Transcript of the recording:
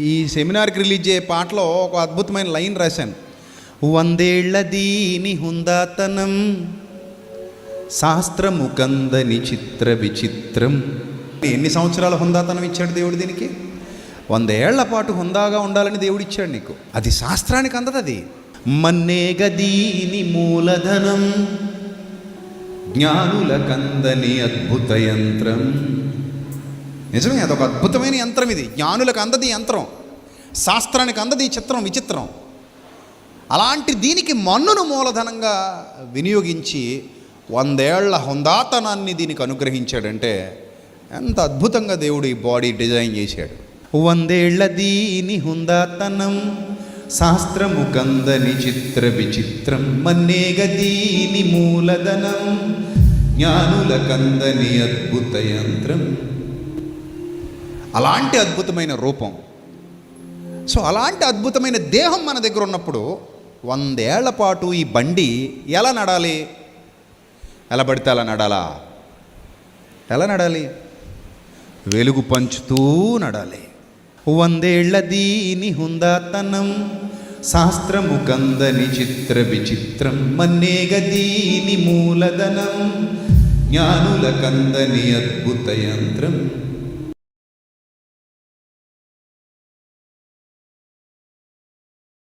ఈ సెమినార్కి రిలీజ్ అయ్యే పాటలో ఒక అద్భుతమైన లైన్ రాశాను. వందేళ్ళ దీని హుందాతనం శాస్త్రము కందని చిత్ర విచిత్రం. ఎన్ని సంవత్సరాల హుందాతనం ఇచ్చాడు దేవుడు దీనికి? వందేళ్ళ పాటు హుందాగా ఉండాలని దేవుడు ఇచ్చాడు నీకు. అది శాస్త్రానికి అందదు అది. మన్నేగ దీని మూలధనం జ్ఞానుల కందని అద్భుత యంత్రం. నిజమే అదొక అద్భుతమైన యంత్రం ఇది. జ్ఞానులకు అందది యంత్రం. శాస్త్రానికి అందది ఈ చిత్రం విచిత్రం. అలాంటి దీనికి మన్నును మూలధనంగా వినియోగించి వందేళ్ళ హుందాతనాన్ని దీనికి అనుగ్రహించాడంటే ఎంత అద్భుతంగా దేవుడు ఈ బాడీ డిజైన్ చేశాడు. వందేళ్ళ దీని హుందాతనం శాస్త్రము కందని చిత్ర విచిత్రం మన్నేగ దీని మూలధనం జ్ఞానుల కందని అద్భుత యంత్రం. అలాంటి అద్భుతమైన రూపం. సో అలాంటి అద్భుతమైన దేహం మన దగ్గర ఉన్నప్పుడు వందేళ్ళ పాటు ఈ బండి ఎలా నడాలి? ఎలా పడితే అలా నడాలా? ఎలా నడాలి? వెలుగు పంచుతూ నడాలి. వందేళ్ళ దీని హుందాతనం శాస్త్రము కందని చిత్ర విచిత్రం మన్నేగ దీని మూలధనం జ్ఞానుల కందని అద్భుత యంత్రం.